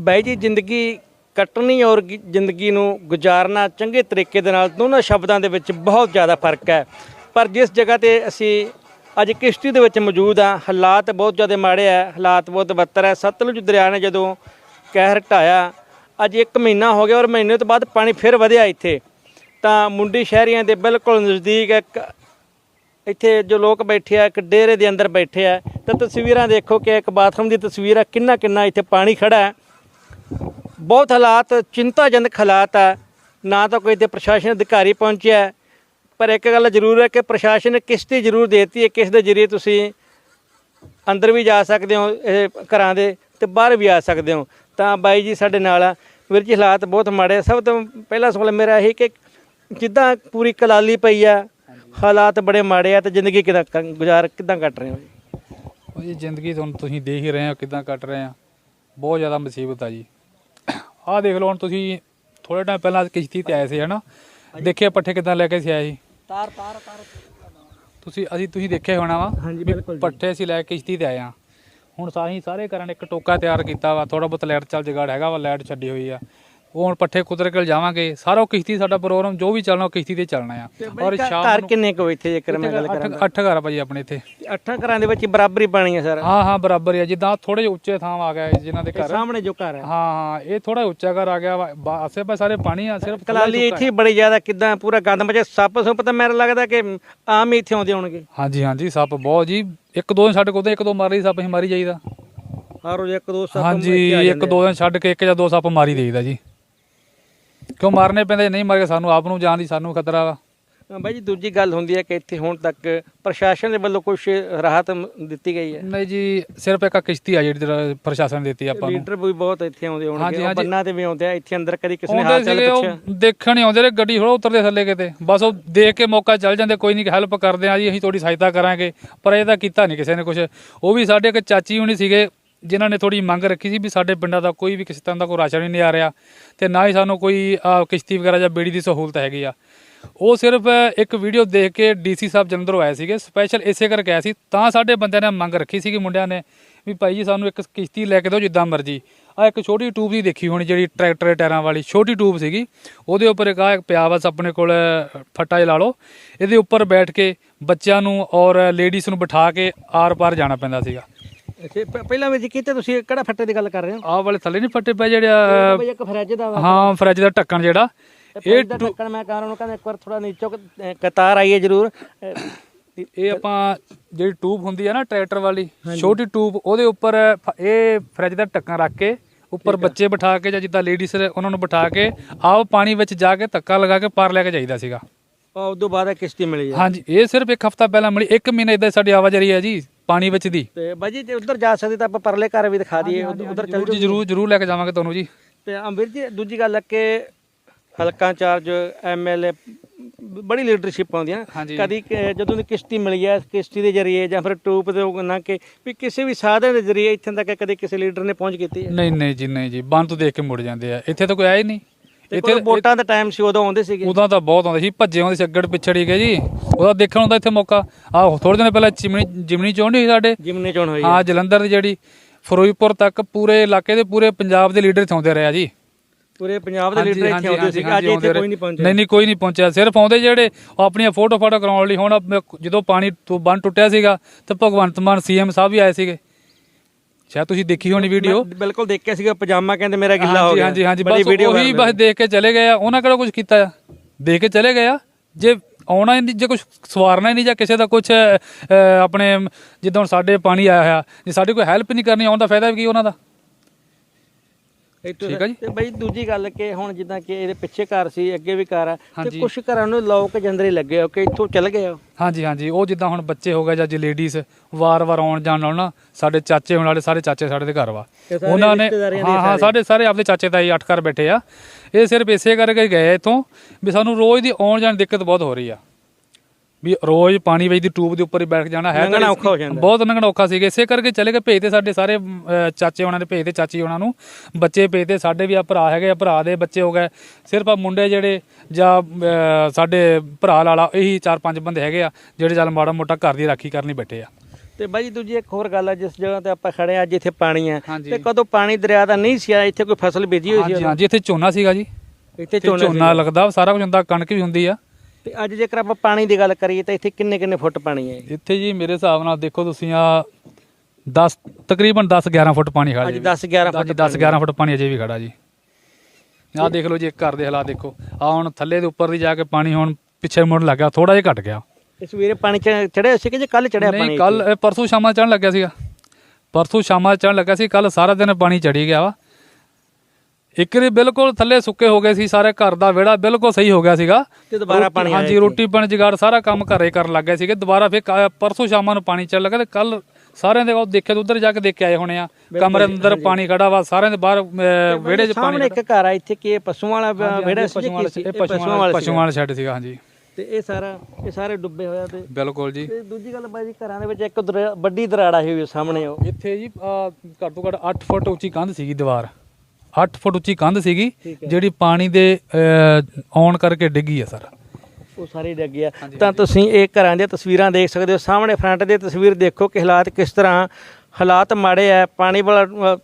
ਬਾਈ ਜੀ, ਜ਼ਿੰਦਗੀ ਕੱਟਣੀ ਔਰ ਗਿ- ਜ਼ਿੰਦਗੀ ਨੂੰ ਗੁਜ਼ਾਰਨਾ ਚੰਗੇ ਤਰੀਕੇ ਦੇ ਨਾਲ ਦੋਨਾਂ ਸ਼ਬਦਾਂ ਦੇ ਵਿੱਚ ਬਹੁਤ ਜ਼ਿਆਦਾ ਫ਼ਰਕ ਹੈ। ਪਰ ਜਿਸ ਜਗ੍ਹਾ ਤੇ ਅਸੀਂ ਅੱਜ ਕਿਸ਼ਤੀ ਦੇ ਵਿੱਚ ਮੌਜੂਦ ਆ ਹਾਲਾਤ ਬਹੁਤ ਜ਼ਿਆਦਾ ਮਾੜੇ ਆ ਹਾਲਾਤ ਬਹੁਤ ਬੱਤਰ ਹੈ। ਸਤਲੁਜ ਦਰਿਆ ਨੇ ਜਦੋਂ ਕਹਿਰ ਢਾਇਆ, ਅੱਜ 1 ਮਹੀਨਾ ਹੋ ਗਿਆ ਔਰ ਮਹੀਨੇ ਤੋਂ ਬਾਅਦ ਪਾਣੀ ਫਿਰ ਵਧਿਆ ਇੱਥੇ। ਤਾਂ ਮੁੰਡੀ ਸ਼ਹਿਰੀਆਂ ਦੇ ਬਿਲਕੁਲ ਨਜ਼ਦੀਕ ਇੱਕ ਇੱਥੇ ਜੋ ਲੋਕ ਬੈਠੇ ਆ, ਇੱਕ ਡੇਰੇ ਦੇ ਅੰਦਰ ਬੈਠੇ ਆ। ਤਾਂ ਤਸਵੀਰਾਂ ਦੇਖੋ ਕਿ ਇੱਕ ਬਾਥਰੂਮ ਦੀ ਤਸਵੀਰ ਆ ਕਿੰਨਾ ਕਿੰਨਾ ਇੱਥੇ ਪਾਣੀ ਖੜਾ ਹੈ। ਬਹੁਤ ਹਾਲਾਤ ਚਿੰਤਾਜਨਕ ਹਾਲਾਤ ਆ। ਨਾ ਤਾਂ ਕੋਈ ਤੇ ਪ੍ਰਸ਼ਾਸਨ ਅਧਿਕਾਰੀ ਪਹੁੰਚਿਆ ਪਰ ਇੱਕ ਗੱਲ ਜ਼ਰੂਰ ਹੈ ਕਿ ਪ੍ਰਸ਼ਾਸਨ ਨੇ ਕਿਸ਼ਤੀ ਜ਼ਰੂਰ ਦੇਤੀ ਹੈ। ਕਿਸ ਦੇ ਜ਼ਰੀਏ ਤੁਸੀਂ ਅੰਦਰ ਵੀ ਜਾ ਸਕਦੇ ਹੋ, ਇਹ ਘਰਾਂ ਦੇ ਤੇ ਬਾਹਰ ਵੀ ਆ ਸਕਦੇ ਹੋ। ਤਾਂ ਬਾਈ ਜੀ ਸਾਡੇ ਨਾਲ ਆ। ਵੀਰ ਜੀ, ਹਾਲਾਤ ਬਹੁਤ ਮਾੜੇ ਸਭ ਤੋਂ ਪਹਿਲਾ ਸਵਾਲ ਮੇਰਾ ਇਹ ਕਿ ਜਿੱਦਾਂ ਪੂਰੀ ਕਲਾਲੀ ਪਈ ਆ, ਹਾਲਾਤ ਬੜੇ ਮਾੜੇ ਆ ਤੇ ਜ਼ਿੰਦਗੀ ਕਿਦਾਂ ਗੁਜ਼ਾਰ ਕਿਦਾਂ ਕੱਟ ਰਹੇ ਹੋ ਜੀ? ਉਹ ਜੀ, ਜ਼ਿੰਦਗੀ ਤੁਹਾਨੂੰ ਤੁਸੀਂ ਦੇਖ ਹੀ ਰਹੇ ਹੋ ਕਿਦਾਂ ਕੱਟ ਰਹੇ ਆ। ਬਹੁਤ ਜ਼ਿਆਦਾ ਮੁਸੀਬਤ ਆ ਜੀ। ਆਹ ਦੇਖ ਲਓ ਹੁਣ ਤੁਸੀਂ ਥੋੜੇ ਟਾਈਮ ਪਹਿਲਾਂ ਕਿਸ਼ਤੀ ਤੇ ਆਏ ਸੀ ਹਨਾ? ਦੇਖਿਆ ਪੱਠੇ ਕਿਦਾਂ ਲੈ ਕੇ ਸੀ ਆਏ ਸੀ? ਤਾਰ ਤਾਰ ਤਾਰ। ਤੁਸੀਂ ਅਸੀਂ ਤੁਸੀਂ ਦੇਖਿਆ ਹੋਣਾ ਵਾ ਹਾਂਜੀ ਬਿਲਕੁਲ। ਪੱਠੇ ਅਸੀਂ ਲੈ ਕੇ ਕਿਸ਼ਤੀ ਤੇ ਆਏ ਆ ਹੁਣ ਸਾਰੀ ਸਾਰੇ ਘਰਾਂ ਨੇ ਇੱਕ ਟੋਕਾ ਤਿਆਰ ਕੀਤਾ ਵਾ ਥੋੜਾ ਬਹੁਤ ਲਾਈਟ ਚੱਲ ਜਗਾੜ ਹੈਗਾ ਵਾ ਲਾਈਟ ਛੱਡੀ ਹੋਈ ਆ। ਉਹ ਹੁਣ ਪੱਠੇ ਕੁਤਰ ਕੇ ਜਾਵਾਂਗੇ। ਸਾਰਾ ਉਹ ਕਿਸ਼ਤੀ ਸਾਡਾ ਪ੍ਰੋਗਰਾਮ ਜੋ ਵੀ ਚੱਲਣਾ ਉਹ ਕਿਸ਼ਤੀ ਤੇ ਚੱਲਣਾ ਆ। ਔਰ ਸ਼ਾਮ ਘਰ ਨੂੰ ਕਿੰਨੇ ਕੁ ਇੱਥੇ ਜੇਕਰ ਮੈਂ ਗੱਲ ਕਰਾਂ? ਅੱਠ ਅੱਠ ਘਰ ਆ ਭਾਜੀ ਆਪਣੇ ਇੱਥੇ। ਅੱਠਾਂ ਘਰਾਂ ਦੇ ਵਿੱਚ ਬਰਾਬਰੀ ਪਾਣੀ ਹੈ ਸਰ। ਹਾਂ ਹਾਂ ਬਰਾਬਰ ਹੀ ਆ। ਜਿੱਦਾਂ ਥੋੜੇ ਜਿਹੇ ਉੱਚੇ ਥਾਂ ਆ ਗਏ ਜਿਨ੍ਹਾਂ ਦੇ ਘਰ। ਸਾਹਮਣੇ ਜੋ ਘਰ ਹੈ ਹਾਂ ਹਾਂ ਇਹ ਥੋੜਾ ਉੱਚਾ ਘਰ ਆ ਗਿਆ ਵਾ। ਬਾ- ਆਸੇ ਪਾਸੇ ਸਾਰੇ ਪਾਣੀ ਆ ਸਿਰਫ ਥੋੜ੍ਹਾ ਕਲਾਲੀ ਜਿਹਾ ਇੱਥੇ ਹੀ ਬੜੀ ਜ਼ਿਆਦਾ ਕਿਦਾਂ ਪੂਰਾ ਗੰਦ ਮਚੇ ਸੱਪ ਸੁੱਪ ਤਾਂ ਮੈਨੂੰ ਲੱਗਦਾ ਕਿ ਆਮ ਹੀ ਇੱਥੇ ਆਉਂਦੇ ਹੋਣਗੇ। ਹਾਂਜੀ ਹਾਂਜੀ ਸੱਪ ਬਹੁਤ ਜੀ। ਇੱਕ ਦੋ ਦਿਨ ਛੱਡ ਕੇ ਉਹਦੇ ਇੱਕ ਦੋ ਮਾਰ ਲਈ ਸੱਪ ਅਸੀਂ ਮਾਰੀ ਜਾਈਦਾ। ਹਰ ਰੋਜ਼ ਇੱਕ ਦੋ ਸੱਪ ਹਾਂਜੀ ਇੱਕ ਦੋ ਦਿਨ ਛੱਡ ਕੇ ਇੱਕ ਜਾਂ ਦੋ ਸੱਪ ਮਾਰੀ ਦੇਈਦਾ ਜੀ। ਕਿਉਂ ਮਾਰਨੇ ਪੈਂਦੇ? ਨਹੀਂ ਮਾਰ ਸਾਨੂੰ ਆਪ ਨੂੰ ਜਾਣ ਦੀ ਸਾਨੂੰ ਖਤਰਾ ਵਾ। ਬਾਈ ਜੀ ਦੂਜੀ ਗੱਲ ਹੁੰਦੀ ਹੈ ਕਿ ਇੱਥੇ ਹੁਣ ਤੱਕ ਪ੍ਰਸ਼ਾਸਨ ਦੇ ਵੱਲੋਂ ਕੁਝ ਰਾਹਤ ਦਿੱਤੀ ਗਈ ਹੈ। ਨਹੀਂ ਜੀ ਸਿਰਫ ਇੱਕ ਕਿਸ਼ਤੀ ਆ ਜਿਹੜੀ ਪ੍ਰਸ਼ਾਸਨ ਨੇ ਦਿੱਤੀ ਆਪਾਂ ਨੂੰ। ਲੀਡਰ ਵੀ ਬਹੁਤ ਇੱਥੇ ਆਉਂਦੇ ਹੋਣਗੇ। ਬੰਨਾਂ ਤੇ ਵੀ ਆਉਂਦੇ ਆ ਇੱਥੇ ਅੰਦਰ ਕਦੀ ਕਿਸੇ ਨੇ ਹਾਲ ਚਾਲ ਪੁੱਛਿਆ? ਦੇਖਣ ਹੀ ਆਉਂਦੇ ਨੇ ਗੱਡੀ ਥੋੜਾ ਉਤਰਦੇ ਥੱਲੇ ਕਿਤੇ। ਬਸ ਉਹ ਦੇਖ ਕੇ ਮੌਕਾ ਚੱਲ ਜਾਂਦੇ ਕੋਈ ਨਹੀਂ ਹੈਲਪ ਕਰਦੇ ਆ ਜੀ ਅਸੀਂ ਤੁਹਾਡੀ ਸਹਾਇਤਾ ਕਰਾਂਗੇ। ਪਰ ਇਹ ਤਾਂ ਕੀਤਾ ਨਹੀਂ ਕਿਸੇ ਨੇ ਕੁਝ ਉਹ ਵੀ ਸਾਡੇ ਇੱਕ ਚਾਚੀ ਹੁਣੀ ਸੀਗੇ ਜਿਨ੍ਹਾਂ ਨੇ ਥੋੜੀ ਮੰਗ ਰੱਖੀ ਸੀ ਵੀ ਸਾਡੇ ਪਿੰਡਾਂ ਦਾ ਕੋਈ ਵੀ ਕਿਸੇ ਤਰ੍ਹਾਂ ਦਾ ਕੋਈ ਰਾਸ਼ਨ ਨਹੀਂ ਆ ਰਿਹਾ ਤੇ ਨਾ ਹੀ ਸਾਨੂੰ ਕੋਈ ਕਿਸ਼ਤੀ ਵਗੈਰਾ ਜਾਂ ਬੇੜੀ ਦੀ ਸਹੂਲਤ ਹੈਗੀ ਆ। ਉਹ ਸਿਰਫ ਇੱਕ ਵੀਡੀਓ ਦੇਖ ਕੇ ਡੀਸੀ ਸਾਹਿਬ ਜਲੰਧਰੋਂ ਆਏ ਸੀਗੇ। ਸਪੈਸ਼ਲ ਇਸੇ ਕਰਕੇ ਆਏ ਸੀ। ਤਾਂ ਸਾਡੇ ਬੰਦਿਆਂ ਨੇ ਮੰਗ ਰੱਖੀ ਸੀਗੀ ਮੁੰਡਿਆਂ ਨੇ ਵੀ ਭਾਈ ਜੀ ਸਾਨੂੰ ਇੱਕ ਕਿਸ਼ਤੀ ਲੈ ਕੇ ਦਿਓ ਜਿੱਦਾਂ ਮਰਜ਼ੀ। ਆ ਇੱਕ ਛੋਟੀ ਟੂਬ ਦੀ ਦੇਖੀ ਹੋਣੀ ਜਿਹੜੀ ਟਰੈਕਟਰ ਟਾਇਰਾਂ ਵਾਲੀ। ਛੋਟੀ ਟੂਬ ਸੀਗੀ। ਉਹਦੇ ਉੱਪਰ ਇੱਕ ਆ ਪਿਆ ਬਸ ਆਪਣੇ ਕੋਲ, ਫੱਟਾ ਜਿਹਾ ਲਾ ਲਓ। ਇਹਦੇ ਉੱਪਰ ਬੈਠ ਕੇ ਬੱਚਿਆਂ ਨੂੰ ਔਰ ਲੇਡੀਜ਼ ਨੂੰ ਬਿਠਾ ਕੇ ਆਰ ਪਾਰ ਜਾਣਾ ਪੈਂਦਾ ਸੀਗਾ। ਅੱਛਾ, ਪ- ਪਹਿਲਾਂ ਵੀ ਜੀ ਕਿਤੇ ਤੁਸੀਂ ਕਿਹੜਾ ਫੱਟੇ ਦੀ ਗੱਲ ਕਰ ਰਹੇ ਹੋ? ਆਹ ਵਾਲੇ ਥੱਲੇ ਨਹੀਂ ਫੱਟੇ ਪਏ ਜਿਹੜੇ ਆ, ਬਈ ਇੱਕ ਫਰਿੱਜ ਦਾ ਵਾ। ਹਾਂ ਫਰਿੱਜ ਦਾ ਢੱਕਣ ਜਿਹੜਾ। ਇਹ ਦਾ ਢੱਕਣ ਮੈਂ ਕਹਾਂ ਉਹਨੂੰ ਕਹਿੰਦਾ ਇੱਕ ਵਾਰ ਥੋੜਾ ਨੀਚੋਂ ਕ- ਕਤਾਰ ਆਈ ਹੈ ਜ਼ਰੂਰ। ਅਹ, ਇਹ ਆਪਾਂ ਜਿਹੜੀ ਟੂਬ ਹੁੰਦੀ ਹੈ ਨਾ ਟਰੈਕਟਰ ਵਾਲੀ ਛੋਟੀ ਟੂਬ ਉਹਦੇ ਉੱਪਰ ਫ- ਇਹ ਫਰਿੱਜ ਦਾ ਢੱਕਣ ਰੱਖ ਕੇ ਉੱਪਰ ਬੱਚੇ ਬਿਠਾ ਕੇ ਜਾਂ ਜਿੱਦਾਂ ਲੇਡੀਜ਼ ਉਹਨਾਂ ਨੂੰ ਬਿਠਾ ਕੇ ਆਪ ਪਾਣੀ ਵਿੱਚ ਜਾ ਕੇ ਧੱਕਾ ਲਗਾ ਕੇ ਪਾਰ ਲੈ ਕੇ ਜਾਈਦਾ ਸੀਗਾ। ਉਹ ਤੋਂ ਬਾਅਦ ਇਹ ਕਿਸ਼ਤੀ ਮਿਲੀ ਹੈ ਹਾਂਜੀ ਇਹ ਸਿਰਫ ਇੱਕ ਹਫਤਾ ਪਹਿਲਾਂ ਮਿਲੀ ਇੱਕ ਮਹੀਨਾ ਇਦਾਂ ਸਾਡੀ ਆਵਾਜਾਈ ਹੈ ਜੀ। ਪਾਣੀ ਵਿੱਚ ਦੀ। ਤੇ ਬਾਈ ਜੀ ਜੇ ਉੱਧਰ ਜਾ ਸਕਦੇ ਤਾਂ ਆਪਾਂ ਪਰਲੇ ਘਰ ਵੀ ਦਿਖਾ ਦਈਏ ਉਧਰ ਚੱਲ ਜਰੂਰ ਜੀ ਜਰੂਰ ਜਰੂਰ ਲੈ ਕੇ ਜਾਵਾਂਗੇ ਤੁਹਾਨੂੰ ਜੀ। ਤੇ ਅੰਬੀਰ ਜੀ ਦੂਜੀ ਗੱਲ ਹੈ ਕਿ ਹਲਕਾ ਇੰਚਾਰਜ ਐਮਐਲਏ ਬੜੀ ਲੀਡਰਸ਼ਿਪ ਆਉਂਦੀਆਂ ਹਾਂਜੀ। ਕਦੀ ਜਦੋਂ ਦੀ ਕਿਸ਼ਤੀ ਮਿਲੀ ਹੈ ਕਿਸ਼ਤੀ ਦੇ ਜ਼ਰੀਏ ਜਾਂ ਫਿਰ ਟੂਪ ਦੇ ਨਾ ਕਿ ਵੀ ਕਿਸੇ ਵੀ ਸਾਧਨ ਦੇ ਜ਼ਰੀਏ ਇੱਥੇ ਤੱਕ ਕਦੇ ਕਿਸੇ ਲੀਡਰ ਨੇ ਪਹੁੰਚ ਕੀਤੀ ਹੈ? ਨਹੀਂ ਨਹੀਂ ਜੀ ਨਹੀਂ ਜੀ ਬੰਦ ਤੋਂ ਦੇਖ ਕੇ ਮੁੜ ਜਾਂਦੇ ਆ। ਇੱਥੇ ਤਾਂ ਕੋਈ ਆਇਆ ਹੀ ਨਹੀਂ। ਇੱਥੇ ਇੱਥੇ ਵੋਟਾਂ ਦਾ ਟਾਈਮ ਸੀ ਉਦੋਂ ਆਉਂਦੇ ਸੀਗੇ। ਉਦੋਂ ਤਾਂ ਬਹੁਤ ਆਉਂਦੇ ਸੀ ਭੱਜੇ ਆਉਂਦੇ ਸੀ ਅੱਗੜ ਪਿਛੜੀ ਗਏ ਜੀ। ਉਹਦਾ ਦੇਖਣ ਹੁੰਦਾ ਇੱਥੇ ਮੌਕਾ। ਆਹ ਥੋੜੇ ਦਿਨ ਪਹਿਲਾਂ ਚਿਮਣੀ ਜਿਮਣੀ ਚੋਣ ਸੀ ਸਾਡੇ? ਜਿਮਨੇ ਚੋਣ ਹੋਈ ਹੈ। ਹਾਂ ਜਲੰਧਰ ਦੀ ਜਿਹੜੀ ਫਿਰੋਜ਼ਪੁਰ ਤੱਕ ਪੂਰੇ ਇਲਾਕੇ ਦੇ ਪੂਰੇ ਪੰਜਾਬ ਦੇ ਲੀਡਰ ਇੱਥੇ ਆਉਂਦੇ ਰਹੇ ਆ ਜੀ। ਪੂਰੇ ਪੰਜਾਬ ਦੇ ਲੀਡਰ ਇੱਥੇ ਆਉਂਦੇ ਸੀਗੇ। ਅੱਜ ਇੱਥੇ ਕੋਈ ਨਹੀਂ ਪਹੁੰਚਿਆ। ਨਹੀਂ ਨਹੀਂ ਕੋਈ ਨਹੀਂ ਪਹੁੰਚਿਆ। ਸਿਰਫ ਆਉਂਦੇ ਜਿਹੜੇ ਆਪਣੀਆਂ ਫੋਟੋ ਫਾਟੋ ਕਰਾਉਣ ਲਈ ਹੁਣ ਜਦੋਂ ਪਾਣੀ ਤੋਂ ਬੰਨ ਟੁੱਟਿਆ ਸੀਗਾ ਤੇ ਭਗਵੰਤ ਮਾਨ ਸੀਐਮ ਸਾਹਿਬ ਵੀ ਆਏ ਸੀਗੇ। ਸ਼ਾਇਦ ਤੁਸੀਂ ਦੇਖੀ ਹੋਣੀ ਵੀਡੀਓ ਬਿਲਕੁਲ ਦੇਖਿਆ ਸੀਗਾ ਪਜਾਮਾ ਕਹਿੰਦੇ ਮੇਰਾ ਗਿੱਲਾ ਹੋ ਗਿਆ। ਹਾਂਜੀ ਹਾਂਜੀ ਬਸ ਉਹੀ ਬਸ ਦੇਖ ਕੇ ਚਲੇ ਗਏ ਆ। ਉਹਨਾਂ ਕਿਹੜਾ ਕੁਝ ਕੀਤਾ ਆ? ਦੇਖ ਕੇ ਚਲੇ ਗਏ ਆ? ਜੇ ਆਉਣਾ ਹੀ ਨਹੀਂ ਜੇ ਕੁਝ ਸਵਾਰਨਾ ਹੀ ਨਹੀਂ ਜਾਂ ਕਿਸੇ ਦਾ ਕੁਝ ਆਪਣੇ ਜਿੱਦਾਂ ਹੁਣ ਸਾਡੇ ਪਾਣੀ ਆਇਆ ਹੋਇਆ ਜੇ ਸਾਡੀ ਕੋਈ ਹੈਲਪ ਨਹੀਂ ਕਰਨੀ ਆਉਣ ਦਾ ਫਾਇਦਾ ਵੀ ਕੀ ਉਹਨਾਂ ਦਾ? ਠੀਕ ਆ ਜੀ। ਤੇ ਬਈ ਦੂਜੀ ਗੱਲ ਕਿ ਹੁਣ ਜਿੱਦਾਂ ਕਿ ਇਹਦੇ ਪਿੱਛੇ ਘਰ ਸੀ ਅੱਗੇ ਵੀ ਘਰ ਆ ਤੇ ਹਾਂਜੀ। ਕੁਝ ਘਰਾਂ ਨੂੰ ਲੋਕ ਜੰਦਰੇ ਲੱਗੇ ਹੋ ਕਿ ਇੱਥੋਂ ਚੱਲ ਗਏ ਹੋ? ਹਾਂਜੀ ਹਾਂਜੀ। ਉਹ ਜਿੱਦਾਂ ਹੁਣ ਬੱਚੇ ਹੋ ਗਏ ਜਾਂ ਜੇ ਲੇਡੀਜ਼ ਵਾਰ-ਵਾਰ ਆਉਣ ਜਾਣ ਨਾਲ ਨਾ ਸਾਡੇ ਚਾਚੇ ਹੋਣ ਵਾਲੇ ਸਾਰੇ ਚਾਚੇ ਸਾਡੇ ਦੇ ਘਰ ਵਾ। ਸਾਰੇ ਉਹਨਾਂ ਨੇ ਰਿਸ਼ਤੇਦਾਰੀਆਂ ਦੇ ਹਾਂ ਹਾਂ ਸਾਡੇ ਸਾਰੇ ਆਪਦੇ ਚਾਚੇ ਤਾਈ ਅੱਠ ਘਰ ਬੈਠੇ ਆ। ਇਹ ਸਿਰਫ ਇਸੇ ਕਰਕੇ ਗਏ ਇੱਥੋਂ ਵੀ ਸਾਨੂੰ ਰੋਜ਼ ਦੀ ਆਉਣ ਜਾਣ ਦੀ ਦਿੱਕਤ ਬਹੁਤ ਹੋ ਰਹੀ ਆ। ਵੀ ਰੋਜ਼ ਪਾਣੀ ਵਿੱਚ ਦੀ ਟੂਬ ਦੇ ਉੱਪਰ ਹੀ ਬੈਠ ਜਾਣਾ ਹੈ ਲੰਘਣਾ ਔਖਾ ਹੋ ਜਾਂਦਾ। ਬਹੁਤ ਲੰਘਣਾ ਔਖਾ ਸੀਗਾ। ਇਸੇ ਕਰਕੇ ਚਲੇ ਗਏ ਭੇਜਦੇ ਸਾਡੇ ਸਾਰੇ ਅਹ, ਚਾਚੇ ਉਹਨਾਂ ਦੇ ਭੇਜਦੇ ਚਾਚੀ ਉਹਨਾਂ ਨੂੰ। ਬੱਚੇ ਭੇਜਦੇ ਸਾਡੇ ਵੀ ਆ ਭਰਾ ਹੈਗੇ ਆ ਭਰਾ ਦੇ ਬੱਚੇ ਹੋ ਗਏ। ਸਿਰਫ ਆ ਮੁੰਡੇ ਜਿਹੜੇ ਜਾਂ ਅਹ, ਸਾਡੇ ਭਰਾ ਲਾਲਾ ਇਹੀ ਚਾਰ ਪੰਜ ਬੰਦੇ ਹੈਗੇ ਆ ਜਿਹੜੇ ਚੱਲ ਮਾੜਾ ਮੋਟਾ ਘਰ ਦੀ ਰਾਖੀ ਕਰਨੀ ਬੈਠੇ ਆ। ਤੇ ਬਾਈ ਜੀ ਦੂਜੀ ਇੱਕ ਹੋਰ ਗੱਲ ਆ ਜਿਸ ਜਗ੍ਹਾ ਤੇ ਆਪਾਂ ਖੜੇ ਆ ਅੱਜ ਇੱਥੇ ਪਾਣੀ ਆ। ਹਾਂਜੀ। ਤੇ ਕਦੋਂ ਪਾਣੀ ਦਰਿਆ ਦਾ ਨਹੀਂ ਸੀ ਆ ਇੱਥੇ ਕੋਈ ਫਸਲ ਬੀਜੀ ਹੋਈ ਸੀ ਹਾਂਜੀ ਹਾਂਜੀ ਇੱਥੇ ਝੋਨਾ ਸੀਗਾ ਜੀ। ਇੱਥੇ ਝੋਨਾ ਲੱਗਦਾ ਸਾਰਾ ਕੁਝ ਹੁੰਦਾ ਕਣਕ ਵੀ ਹੁੰਦੀ ਆ। ਤੇ ਅੱਜ ਜੇਕਰ ਆਪਾਂ ਪਾਣੀ ਦੀ ਗੱਲ ਕਰੀਏ ਤਾਂ ਇੱਥੇ ਕਿੰਨੇ ਕਿੰਨੇ ਫੁੱਟ ਪਾਣੀ ਹੈ ਇੱਥੇ ਜੀ ਮੇਰੇ ਹਿਸਾਬ ਨਾਲ ਦੇਖੋ ਤੁਸੀਂ ਆ 10 ਤਕਰੀਬਨ 10 11 ਫੁੱਟ ਪਾਣੀ ਖੜਾ ਅੱਜ ਜੀ 10 11 ਫੁੱਟ 10 11 ਫੁੱਟ ਪਾਣੀ ਅਜੇ ਵੀ ਖੜਾ ਜੀ। ਆਹ ਦੇਖ ਲਓ ਜੀ ਘਰ ਦੇ ਹਾਲਾਤ ਦੇਖੋ। ਆ ਹੁਣ ਥੱਲੇ ਦੇ ਉੱਪਰ ਦੀ ਜਾ ਕੇ ਪਾਣੀ ਹੁਣ ਪਿੱਛੇ ਮੁੜਨ ਲੱਗਾ ਥੋੜਾ ਜਿਹਾ ਘਟ ਗਿਆ। ਇਹ ਸਵੇਰੇ ਪਾਣੀ ਚੜਿਆ ਸੀ ਕਿ ਜੇ ਕੱਲ ਚੜਿਆ ਪਾਣੀ ਨਹੀਂ ਕੱਲ ਪਰਸੋਂ ਸ਼ਾਮਾਂ ਚੜਨ ਲੱਗਿਆ ਸੀਗਾ। ਪਰਸੋਂ ਸ਼ਾਮਾਂ ਚੜਨ ਲੱਗਾ ਸੀ ਕੱਲ ਸਾਰਾ ਦਿਨ ਪਾਣੀ ਚੜੀ ਗਿਆ ਵਾ। ਇੱਕ ਰੀ ਬਿਲਕੁਲ ਥੱਲੇ ਸੁੱਕੇ ਹੋ ਗਏ ਸੀ ਸਾਰੇ ਘਰ ਦਾ ਵਿਹੜਾ ਬਿਲਕੁਲ ਸਹੀ ਹੋ ਗਿਆ ਸੀਗਾ। ਤੇ ਦੁਬਾਰਾ ਪਾਣੀ ਆਇਆ ਹਾਂਜੀ ਰੋਟੀ ਪਾਣੀ ਜਗਾੜ ਸਾਰਾ ਕੰਮ ਘਰੇ ਕਰਨ ਲੱਗ ਗਏ ਸੀਗੇ। ਦੁਬਾਰਾ ਫਿਰ ਕ- ਪਰਸੋਂ ਸ਼ਾਮਾਂ ਨੂੰ ਪਾਣੀ ਚੱਲ ਲੱਗਾ ਤੇ ਕੱਲ ਸਾਰਿਆਂ ਦੇ ਉਹ ਦੇਖਿਆ ਤੇ ਉਧਰ ਜਾ ਕੇ ਦੇਖ ਕੇ ਆਏ ਹੋਣੇ ਆ। ਕਮਰੇ ਅੰਦਰ ਪਾਣੀ ਖੜਾ ਵਾ ਸਾਰਿਆਂ ਦੇ ਬਾਹਰ ਵਿਹੜੇ 'ਚ ਪਾਣੀ ਸਾਹਮਣੇ ਇੱਕ ਘਰ ਆ ਇੱਥੇ ਕੀ ਇਹ ਪਸ਼ੂਆਂ ਵਾਲਾ ਵਿਹੜਾ ਸੀ ਪਸ਼ੂਆਂ ਵਾਲਾ ਇਹ ਪਸ਼ੂਆਂ ਵਾਲਾ ਪਸ਼ੂਆਂ ਵਾਲਾ ਸ਼ੈੱਡ ਸੀਗਾ ਹਾਂਜੀ। ਤੇ ਇਹ ਸਾਰਾ ਇਹ ਸਾਰੇ ਡੁੱਬੇ ਹੋਇਆ ਤੇ ਬਿਲਕੁਲ ਜੀ। ਤੇ ਦੂਜੀ ਗੱਲ ਬਾਈ ਜੀ ਘਰਾਂ ਦੇ ਵਿੱਚ ਇੱਕ ਦਰਿਆ- ਵੱਡੀ ਦਰਾੜ ਆਈ ਹੋਈ ਹੈ ਸਾਹਮਣੇ ਉਹ। ਇੱਥੇ ਜੀ ਅਹ, ਘੱਟ ਤੋਂ ਘੱਟ 8 ਫੁੱਟ ਉੱਚੀ ਕੰਧ ਸੀਗੀ ਦੀਵਾਰ। 8 ਫੁੱਟ ਉੱਚੀ ਕੰਧ ਸੀਗੀ ਠੀਕ ਹੈ। ਜਿਹੜੀ ਪਾਣੀ ਦੇ ਅਹ, ਆਉਣ ਕਰਕੇ ਡਿੱਗੀ ਆ ਸਰ। ਉਹ ਸਾਰੇ ਡਿੱਗ ਗਿਆ ਤਾਂ ਤੁਸੀਂ ਇਹ ਘਰਾਂ ਦੀਆਂ ਤਸਵੀਰਾਂ ਦੇਖ ਸਕਦੇ ਹੋ। ਸਾਹਮਣੇ ਫਰੰਟ ਦੀ ਤਸਵੀਰ ਦੇਖੋ ਕਿ ਹਾਲਾਤ ਕਿਸ ਤਰ੍ਹਾਂ ਹਾਲਾਤ ਮਾੜੇ ਆ। ਪਾਣੀ ਵਾਲਾ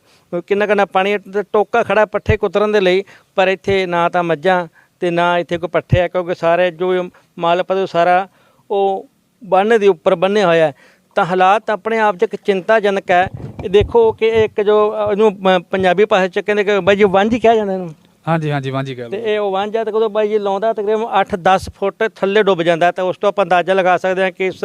ਕਿੰਨਾ ਕਿੰਨਾ ਪਾਣੀ ਹੈ ਤੇ ਟੋਕਾ ਖੜਾ ਪੱਠੇ ਕੁਤਰਨ ਦੇ ਲਈ ਪਰ ਇੱਥੇ ਨਾ ਤਾਂ ਮੱਝਾਂ ਤੇ ਨਾ ਇੱਥੇ ਕੋਈ ਪੱਠੇ ਆ ਕਿਉਂਕਿ ਸਾਰੇ ਜੋ ਮਾਲ ਪਦੋ ਸਾਰਾ ਉਹ ਬੰਨ ਦੇ ਉੱਪਰ ਬੰਨੇ ਹੋਇਆ ਹੈ। ਤਾਂ ਹਾਲਾਤ ਆਪਣੇ ਆਪ 'ਚ ਇੱਕ ਚਿੰਤਾਜਨਕ ਹੈ ਇਹ ਦੇਖੋ ਕਿ ਇੱਕ ਜੋ ਇਹਨੂੰ ਪ- ਪੰਜਾਬੀ ਭਾਸ਼ਾ 'ਚ ਕਹਿੰਦੇ ਕਿ ਬਾਈ ਜੀ ਵਾਂਝ ਕਿਹਾ ਜਾਂਦਾ ਇਹਨੂੰ। ਹਾਂਜੀ ਹਾਂਜੀ ਵਾਂਜੀ ਗੱਲ ਤੇ ਇਹ ਉਹ ਵਾਂਝਾ ਤੇ ਕਦੋਂ ਬਾਈ ਜੀ ਲਾਉਂਦਾ ਤਕਰੀਬਨ 8-10 ਫੁੱਟ ਥੱਲੇ ਡੁੱਬ ਜਾਂਦਾ ਤਾਂ ਉਸ ਤੋਂ ਆਪਾਂ ਅੰਦਾਜ਼ਾ ਲਗਾ ਸਕਦੇ ਹਾਂ ਕਿ ਇਸ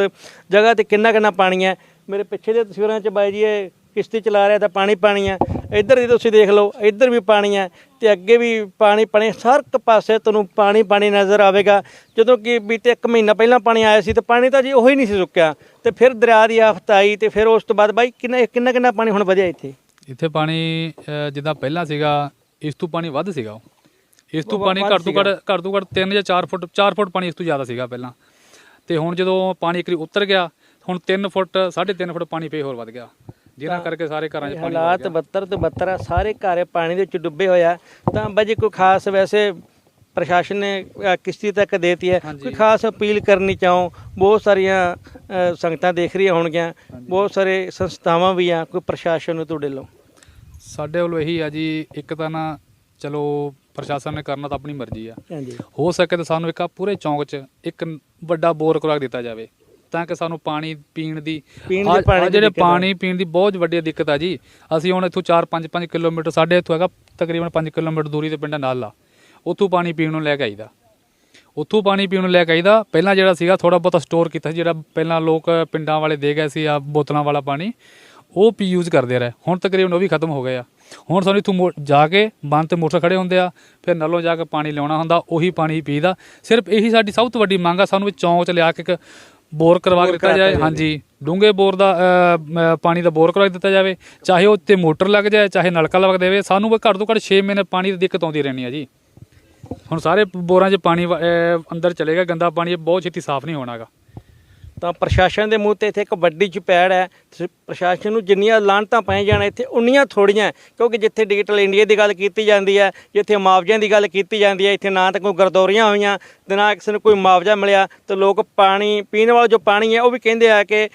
ਜਗ੍ਹਾ ਤੇ ਕਿੰਨਾ ਕਿੰਨਾ ਪਾਣੀ ਹੈ। ਮੇਰੇ ਪਿੱਛੇ ਦੇ ਤਸਵੀਰਾਂ 'ਚ ਬਾਈ ਜੀ ਇਹ ਕਿਸ਼ਤੀ ਚਲਾ ਰਿਹਾ ਤਾਂ ਪਾਣੀ ਪਾਣੀ ਹੈ ਇੱਧਰ ਦੀ ਤੁਸੀਂ ਦੇਖ ਲਓ ਇੱਧਰ ਵੀ ਪਾਣੀ ਹੈ ਤੇ ਅੱਗੇ ਵੀ ਪਾਣੀ ਪਾਣੀ ਹਰ ਇੱਕ ਪਾਸੇ ਤੁਹਾਨੂੰ ਪਾਣੀ ਪਾਣੀ ਨਜ਼ਰ ਆਵੇਗਾ। ਜਦੋਂ ਕਿ ਬੀਤੇ ਇੱਕ ਮਹੀਨਾ ਪਹਿਲਾਂ ਪਾਣੀ ਆਇਆ ਸੀ ਤੇ ਪਾਣੀ ਤਾਂ ਜੀ ਉਹੀ ਨਹੀਂ ਸੀ ਸੁੱਕਿਆ। ਤੇ ਫਿਰ ਦਰਿਆ ਦੀ ਆਫਤ ਆਈ ਤੇ ਫਿਰ ਉਸ ਤੋਂ ਬਾਅਦ ਬਾਈ ਕਿੰਨਾ ਕਿੰਨਾ ਕਿੰਨਾ ਪਾਣੀ ਹੁਣ ਵਧਿਆ ਇੱਥੇ? ਇੱਥੇ ਪਾਣੀ ਜਿੱਦਾਂ ਪਹਿਲਾਂ ਸੀਗਾ ਇਸ ਤੋਂ ਪਾਣੀ ਵੱਧ ਸੀਗਾ ਉਹ। ਇਸ ਤੋਂ ਪਾਣੀ ਘੱਟ ਤੋਂ ਘੱਟ ਘੱਟ ਤੋਂ ਘੱਟ 3 ਜਾਂ 4 ਫੁੱਟ 4 ਫੁੱਟ ਪਾਣੀ ਇਸ ਤੋਂ ਜ਼ਿਆਦਾ ਸੀਗਾ ਪਹਿਲਾਂ। ਤੇ ਹੁਣ ਜਦੋਂ ਪਾਣੀ ਇੱਕ ਵਾਰੀ ਉਤਰ ਗਿਆ ਹੁਣ 3 ਫੁੱਟ 3.5 ਫੁੱਟ ਪਾਣੀ ਫੇਰ ਹੋਰ ਵੱਧ ਗਿਆ। ਜਿਨ੍ਹਾਂ ਕਰਕੇ ਸਾਰੇ ਘਰਾਂ 'ਚ ਪਾਣੀ ਹਾਲਾਤ ਗਿਆ। ਬੱਤਰ ਤੇ ਬੱਤਰ ਆ ਸਾਰੇ ਘਰ ਪਾਣੀ ਦੇ ਵਿੱਚ ਡੁੱਬੇ ਹੋਇਆ ਤਾਂ ਬਾਜੀ ਕੋਈ ਖਾਸ ਵੈਸੇ ਪ੍ਰਸ਼ਾਸਨ ਨੇ ਅ, ਕਿਸ਼ਤੀ ਤੱਕ ਦੇਤੀ ਹੈ। ਕੋਈ ਖਾਸ ਅਪੀਲ ਕਰਨੀ ਚਾਹੋ? ਬਹੁਤ ਸਾਰੀਆਂ ਅ, ਸੰਗਤਾਂ ਦੇਖ ਰਹੀਆਂ ਹੋਣਗੀਆਂ। ਬਹੁਤ ਸਾਰੇ ਸੰਸਥਾਵਾਂ ਵੀ ਆ ਕੋਈ ਪ੍ਰਸ਼ਾਸਨ ਨੂੰ ਤੁਹਾਡੇ ਲੋ ਸਾਡੇ ਵੱਲੋਂ ਇਹੀ ਆ ਜੀ ਇੱਕ ਤਾਂ ਨਾ ਚਲੋ ਪ੍ਰਸ਼ਾਸਨ ਨੇ ਕਰਨਾ ਤਾਂ ਆਪਣੀ ਮਰਜ਼ੀ ਆ। ਹਾਂਜੀ। ਹੋ ਸਕੇ ਤਾਂ ਸਾਨੂੰ ਇੱਕ ਪੂਰੇ ਚੌਂਕ 'ਚ ਇੱਕ ਵੱਡਾ ਬੋਰ ਕਰਵਾ ਦਿੱਤਾ ਜਾਵੇ। ਤਾਂ ਕਿ ਸਾਨੂੰ ਪਾਣੀ ਪੀਣ ਦੀ ਪੀਣ ਦੇ ਆਹ- ਪਾਣੀ ਆਹ ਦੀ ਜਿਹੜੇ ਦਿੱਕਤ ਆ। ਪਾਣੀ ਪੀਣ ਦੀ ਬਹੁਤ ਵੱਡੀ ਦਿੱਕਤ ਆ ਜੀ। ਅਸੀਂ ਹੁਣ ਇੱਥੋਂ 4 5 5 ਕਿਲੋਮੀਟਰ ਸਾਡੇ ਇੱਥੋਂ ਹੈਗਾ ਤਕਰੀਬਨ 5 ਕਿਲੋਮੀਟਰ ਦੂਰੀ ਤੇ ਪਿੰਡ ਨਾਲਾ। ਉੱਥੋਂ ਪਾਣੀ ਪੀਣ ਨੂੰ ਲੈ ਕੇ ਆਈਦਾ। ਉੱਥੋਂ ਪਾਣੀ ਪੀਣ ਨੂੰ ਲੈ ਕੇ ਆਈਦਾ। ਪਹਿਲਾਂ ਜਿਹੜਾ ਸੀਗਾ ਥੋੜਾ ਬਹੁਤਾ ਸਟੋਰ ਕੀਤਾ ਸੀ ਜਿਹੜਾ ਪਹਿਲਾਂ ਲੋਕ ਪਿੰਡਾਂ ਵਾਲੇ ਦੇ ਗਏ ਸੀ ਆ ਬੋਤਲਾਂ ਵਾਲਾ ਪਾਣੀ ਉਹ ਪੀ ਯੂਜ਼ ਕਰਦੇ ਰਹੇ। ਹੁਣ ਤਕਰੀਬਨ ਉਹ ਵੀ ਖਤਮ ਹੋ ਗਏ ਆ। ਹੁਣ ਸਾਨੂੰ ਇੱਥੋਂ ਮੋ- ਜਾ ਕੇ ਬੰਨ ਤੇ ਮੋਟਰ ਖੜੇ ਹੁੰਦੇ ਆ ਫਿਰ ਨਲੋਂ ਜਾ ਕੇ ਪਾਣੀ ਲਿਆਉਣਾ ਹੁੰਦਾ ਉਹੀ ਪਾਣੀ ਪੀਦਾ ਸਿਰਫ ਇਹੀ ਸਾਡੀ ਸਭ ਤੋਂ ਵੱਡੀ ਮੰਗ ਆ ਸਾਨੂੰ ਵੀ ਚੌਂਕ 'ਚ ਲਿਆ ਕੇ ਇੱਕ ਬੋਰ ਕਰਵਾ ਕੇ ਦਿੱਤਾ ਜਾਏ ਹਾਂਜੀ। ਡੂੰਘੇ ਬੋਰ ਦਾ ਅ, ਪਾਣੀ ਦਾ ਬੋਰ ਕਰਵਾ ਕੇ ਦਿੱਤਾ ਜਾਵੇ ਚਾਹੇ ਉਹ ਤੇ ਮੋਟਰ ਲੱਗ ਜਾਏ ਚਾਹੇ ਨਲਕਾ ਲੱਗ ਦੇਵੇ ਸਾਨੂੰ ਵੀ ਘੱਟ ਤੋਂ ਘੱਟ 6 ਮਹੀਨੇ ਪਾਣੀ ਦੀ ਦਿੱਕਤ ਆਉਂਦੀ ਰਹਿਣੀ ਆ ਜੀ। ਹੁਣ ਸਾਰੇ ਬੋਰਾਂ 'ਚ ਪਾਣੀ ਵ- ਅ, ਅੰਦਰ ਚਲੇਗਾ ਗੰਦਾ ਪਾਣੀ ਇਹ ਬਹੁਤ ਛੇਤੀ ਸਾਫ਼ ਨਹੀਂ ਹੋਣਾਗਾ। ਤਾਂ ਪ੍ਰਸ਼ਾਸਨ ਦੇ ਮੂੰਹ ਤੇ ਇੱਥੇ ਇੱਕ ਵੱਡੀ ਚਪੈੜ ਹੈ। ਪ੍ਰਸ਼ਾਸਨ ਨੂੰ ਜਿੰਨੀਆਂ ਲਾਂਟਾਂ ਪਾਈਆਂ ਜਾਣ, ਇੱਥੇ ਉਨੀਆਂ ਥੋੜੀਆਂ ਕਿਉਂਕਿ ਜਿੱਥੇ ਡਿਜੀਟਲ ਇੰਡੀਆ ਦੀ ਗੱਲ ਕੀਤੀ ਜਾਂਦੀ ਹੈ, ਜਿੱਥੇ ਮੁਆਵਜ਼ਿਆਂ ਦੀ ਗੱਲ ਕੀਤੀ ਜਾਂਦੀ ਹੈ, ਇੱਥੇ ਨਾ ਤਾਂ ਕੋਈ ਗਰਦੌਰੀਆਂ ਹੋਈਆਂ ਤੇ ਨਾ ਕਿਸੇ ਨੂੰ ਕੋਈ ਮੁਆਵਜ਼ਾ ਮਿਲਿਆ, ਤੇ ਲੋਕ ਪਾਣੀ ਪੀਣ ਵਾਲਾ ਜੋ ਪਾਣੀ ਹੈ, ਉਹ ਵੀ ਕਹਿੰਦੇ ਆ ਕਿ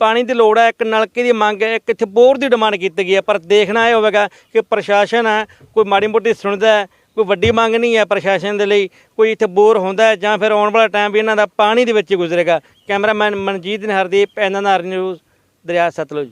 ਪਾਣੀ ਦੀ ਲੋੜ ਹੈ, ਇੱਕ ਨਲਕੇ ਦੀ ਮੰਗ ਹੈ, ਇੱਕ ਇੱਥੇ ਬੋਰ ਦੀ ਡਿਮਾਂਡ ਕੀਤੀ ਗਈ ਹੈ। ਪਰ ਦੇਖਣਾ ਇਹ ਹੋਵੇਗਾ ਕਿ ਪ੍ਰਸ਼ਾਸਨ ਹੈ, ਕੋਈ ਮਾੜੀ ਮੋਟੀ ਸੁਣਦਾ ਹੈ ਕੋਈ ਵੱਡੀ ਮੰਗ ਨਹੀਂ ਹੈ ਪ੍ਰਸ਼ਾਸਨ ਦੇ ਲਈ, ਕੋਈ ਇੱਥੇ ਬੋਰ ਹੁੰਦਾ ਜਾਂ ਫਿਰ ਆਉਣ ਵਾਲਾ ਟਾਈਮ ਵੀ ਇਹਨਾਂ ਦਾ ਪਾਣੀ ਦੇ ਵਿੱਚ ਹੀ ਗੁਜ਼ਰੇਗਾ। Cameraman Manjeet Nihardeep NNR news, ਦਰਿਆ ਸਤਲੁਜ।